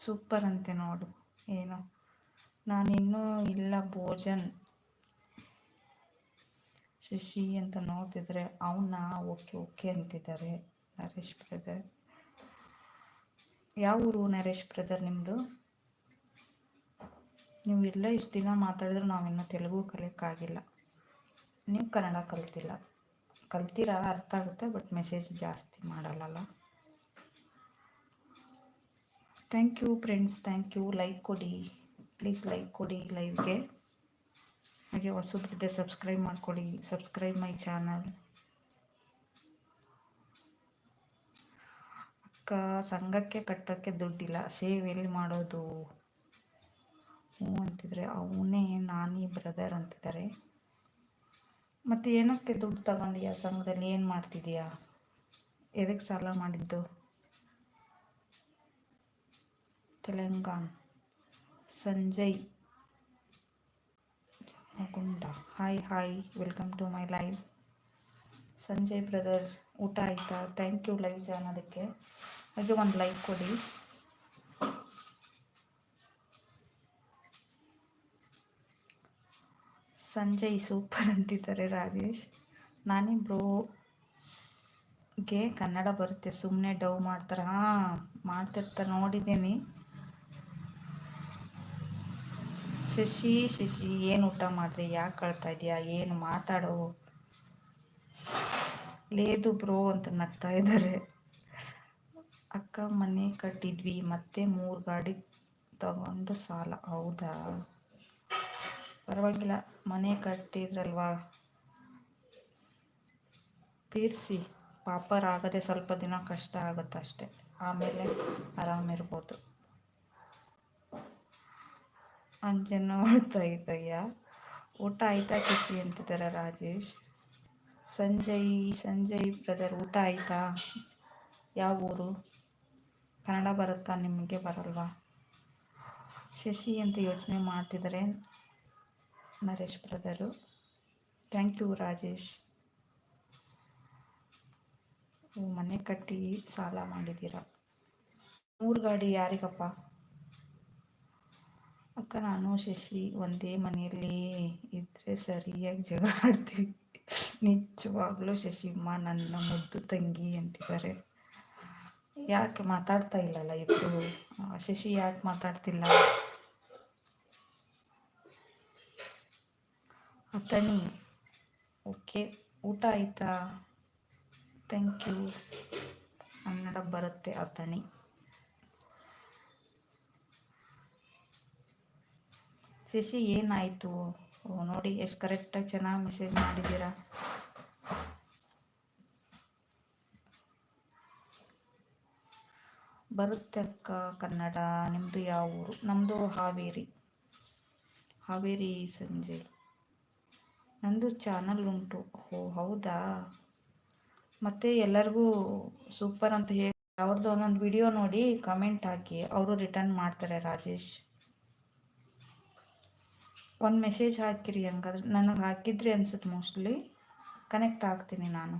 Super ಅಂತೆ ನೋಡು. ಏನು. ನಾನಿನ್ನೂ ಇಲ್ಲ ಭೋಜನ್. ಶಶಿ ಅಂತ ನೋಡ್ತಿದ್ರೆ ಅವನ್ನ ಓಕೆ ಓಕೆ ಅಂತಿದ್ದಾರೆ ನರೇಶ್ ಬ್ರದರ್. ಯಾವ ಊರು ನರೇಶ್ ಬ್ರದರ್ ನಿಮ್ಮದು ನೀವು ಇಲ್ಲ ಇಷ್ಟು ದಿನ ಮಾತಾಡಿದ್ರು ನಾವಿನ್ನೂ ತೆಲುಗು ಕಲಿಯೋಕ್ಕಾಗಿಲ್ಲ. ನೀವು ಕನ್ನಡ ಕಲ್ತಿಲ್ಲ. ಕಲ್ತೀರಾ ಅರ್ಥ ಆಗುತ್ತೆ, ಬಟ್ ಮೆಸೇಜ್ ಜಾಸ್ತಿ ಮಾಡಲ್ಲಲ್ಲ? Thank you friends thank you like ಕೊಡಿ. ಪ್ಲೀಸ್ ಲೈಕ್ ಕೊಡಿ ಲೈವ್ಗೆ ಹಾಗೆ ಹೊಸದ್ರದ್ದೆ ಸಬ್ಸ್ಕ್ರೈಬ್ ಮಾಡ್ಕೊಳ್ಳಿ ಸಬ್ಸ್ಕ್ರೈಬ್ ಮೈ ಚಾನಲ್ ಅಕ್ಕ, ಸಂಘಕ್ಕೆ ಕಟ್ಟೋಕ್ಕೆ ದುಡ್ಡಿಲ್ಲ. ಸೇವ್ ಎಲ್ಲಿ ಮಾಡೋದು? ಹ್ಞೂ ಅಂತಿದ್ರೆ. ಅವನೇ, ನಾನಿ ಬ್ರದರ್ ಅಂತಿದ್ದಾರೆ ಮತ್ತು ಏನಕ್ಕೆ ದುಡ್ಡು ತಗೊಂಡಿಯಾ ಸಂಘದಲ್ಲಿ? ಏನು ಮಾಡ್ತಿದೀಯಾ? ಎದಕ್ಕೆ ಸಾಲ ಮಾಡಿದ್ದು? Telangana Sanjay Jammagunda hi hi welcome to my live Sanjay brother ಊಟ ಆಯಿತಾ? ಥ್ಯಾಂಕ್ ಯು ಲೈವ್ ಜಾಯ್ನ್ ಅದಕ್ಕೆ ಹಾಗೆ ಒಂದು ಲೈವ್ ಕೊಡಿ. ಸಂಜಯ್ ಸೂಪರ್ ಅಂತಿದ್ದಾರೆ ರಾಜೇಶ್. ನಾನೇ ಬ್ರೋಗೆ ಕನ್ನಡ ಬರುತ್ತೆ ಸುಮ್ಮನೆ ಡವ್ ಮಾಡ್ತಾರೆ. ಹಾಂ, ಮಾಡ್ತಿರ್ತಾರೆ, ನೋಡಿದ್ದೀನಿ. ಶಶಿ ಶಶಿ, ಏನು ಊಟ ಮಾಡಿದೆ? ಯಾಕೆ ಕಳ್ತಾ ಇದೆಯಾ? ಏನು ಮಾತಾಡೋ? ಲೇದು ಬ್ರೋ ಅಂತ ನಗ್ತಾ ಇದ್ದಾರೆ ಅಕ್ಕ ಮನೆ ಕಟ್ಟಿದ್ವಿ, ಮತ್ತೆ ಮೂರು ಗಾಡಿ ತಗೊಂಡು ಸಾಲ. ಹೌದಾ? ಪರವಾಗಿಲ್ಲ, ಮನೆ ಕಟ್ಟಿದ್ರಲ್ವಾ? ತೀರಿಸಿ. ಪಾಪರಾಗದೆ ಸ್ವಲ್ಪ ದಿನ ಕಷ್ಟ ಆಗುತ್ತೆ ಅಷ್ಟೆ ಆಮೇಲೆ ಆರಾಮಿರ್ಬೋದು ಅಂಜನ ಮಾಡ್ತಾ ಇದ್ದಯ್ಯ. ಊಟ ಆಯ್ತಾ ಶಶಿ ಅಂತಿದ್ದಾರೆ ರಾಜೇಶ್? ಸಂಜಯ್ ಸಂಜಯ್ ಬ್ರದರ್ ಊಟ ಆಯ್ತಾ? ಯಾವ ಊರು? ಕನ್ನಡ ಬರುತ್ತಾ? ನಿಮಗೆ ಬರಲ್ವಾ? ಶಶಿ ಅಂತ ಯೋಚನೆ ಮಾಡ್ತಿದ್ದಾರೆ Naresh brother thank you Rajesh. ಮನೆ ಕಟ್ಟಿ ಸಾಲ ಮಾಡಿದ್ದೀರ? ಮೂರು ಗಾಡಿ ಯಾರಿಗಪ್ಪ? ಅಕ್ಕ, ನಾನು, ಶಶಿ ಒಂದೇ ಮನೆಯಲ್ಲಿ ಇದ್ದರೆ ಸರಿಯಾಗಿ ಜಗಳ ಆಡ್ತೀವಿ. ನಿಜವಾಗ್ಲೂ ಶಶಿಮ್ಮ ನನ್ನ ಮುದ್ದು ತಂಗಿ ಅಂತಿದ್ದಾರೆ. ಯಾಕೆ ಮಾತಾಡ್ತಾ ಇಲ್ಲಲ್ಲ ಇಬ್ಬರು ಶಶಿ ಯಾಕೆ ಮಾತಾಡ್ತಿಲ್ಲ? ಅತಣಿ ಓಕೆ, ಊಟ ಆಯಿತಾ? Thank you. ಕನ್ನಡ ಬರುತ್ತೆ ಅತಣಿ ಶಶಿ ಏನಾಯಿತು? ಓ, ನೋಡಿ, ಎಷ್ಟು ಕರೆಕ್ಟಾಗಿ ಚೆನ್ನಾಗಿ ಮೆಸೇಜ್ ಮಾಡಿದ್ದೀರಾ? ಬರುತ್ತೆ ಅಕ್ಕ ಕನ್ನಡ. ನಿಮ್ಮದು ಯಾವ ಊರು? ನಮ್ಮದು ಹಾವೇರಿ. ಹಾವೇರಿ ಸಂಜೆ. ನಂದು ಚಾನಲ್ ಉಂಟು. ಓ, ಹೌದಾ? ಮತ್ತು ಎಲ್ಲರಿಗೂ ಸೂಪರ್ ಅಂತ ಹೇಳಿ ಅವ್ರದ್ದು ಒಂದೊಂದು ವಿಡಿಯೋ ನೋಡಿ ಕಮೆಂಟ್ ಹಾಕಿ. ಅವರು ರಿಟರ್ನ್ ಮಾಡ್ತಾರೆ, ರಾಜೇಶ್. ಒಂದು ಮೆಸೇಜ್ ಹಾಕಿರಿ ಹಂಗಾದ್ರೆ. ನನಗೆ ಹಾಕಿದ್ರಿ ಅನ್ಸುತ್ತೆ ಮೋಸ್ಟ್ಲಿ ಕನೆಕ್ಟ್ ಆಗ್ತೀನಿ ನಾನು.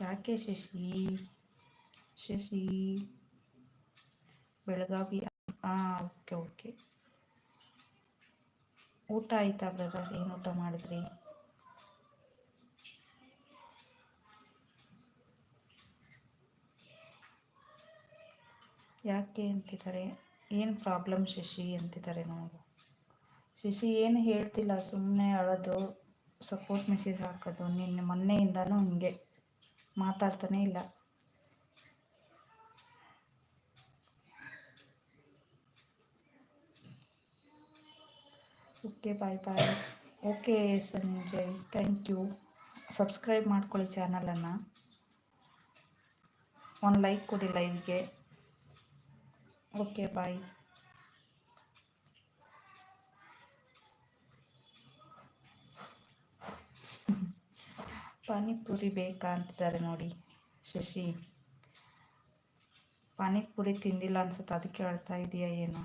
ಯಾಕೆ ಶಶಿ? ಶಶಿ? ಬೆಳಗಾವಿ? ಹಾಂ ಓಕೆ ಓಕೆ ಊಟ ಆಯ್ತಾ ಬ್ರದರ್ ಏನು ಊಟ ಮಾಡಿದ್ರಿ? ಯಾಕೆ ಅಂತಿದ್ದಾರೆ? ಏನು ಪ್ರಾಬ್ಲಮ್ ಶಶಿ ಅಂತಿದ್ದಾರೆ ನಮಗೆ? ಶಶಿ ಏನು ಹೇಳ್ತಿಲ್ಲ ಸುಮ್ಮನೆ ಅಳೋದು ಸಪೋರ್ಟ್ ಮೆಸೇಜ್ ಹಾಕೋದು, ನಿನ್ನೆ ಮೊನ್ನೆಯಿಂದನೂ ಹಂಗೆ ಮಾತಾಡ್ತಾನೆ ಇಲ್ಲ. Okay bye bye okay Sanjay thank you subscribe ಮಾಡ್ಕೊಳ್ಳಿ ಚಾನಲನ್ನು ಒಂದು ಲೈಕ್ ಕೊಡಿ ಲೈವ್ಗೆ ಓಕೆ ಬಾಯ್ ಪಾನಿಪುರಿ ಬೇಕಾ ಅಂತಿದ್ದಾರೆ ನೋಡಿ ಶಶಿ. ಪಾನಿಪುರಿ ತಿಂದಿಲ್ಲ ಅನ್ಸುತ್ತೆ ಅದಕ್ಕೆ ಹೇಳ್ತಾ ಇದೆಯಾ ಏನು?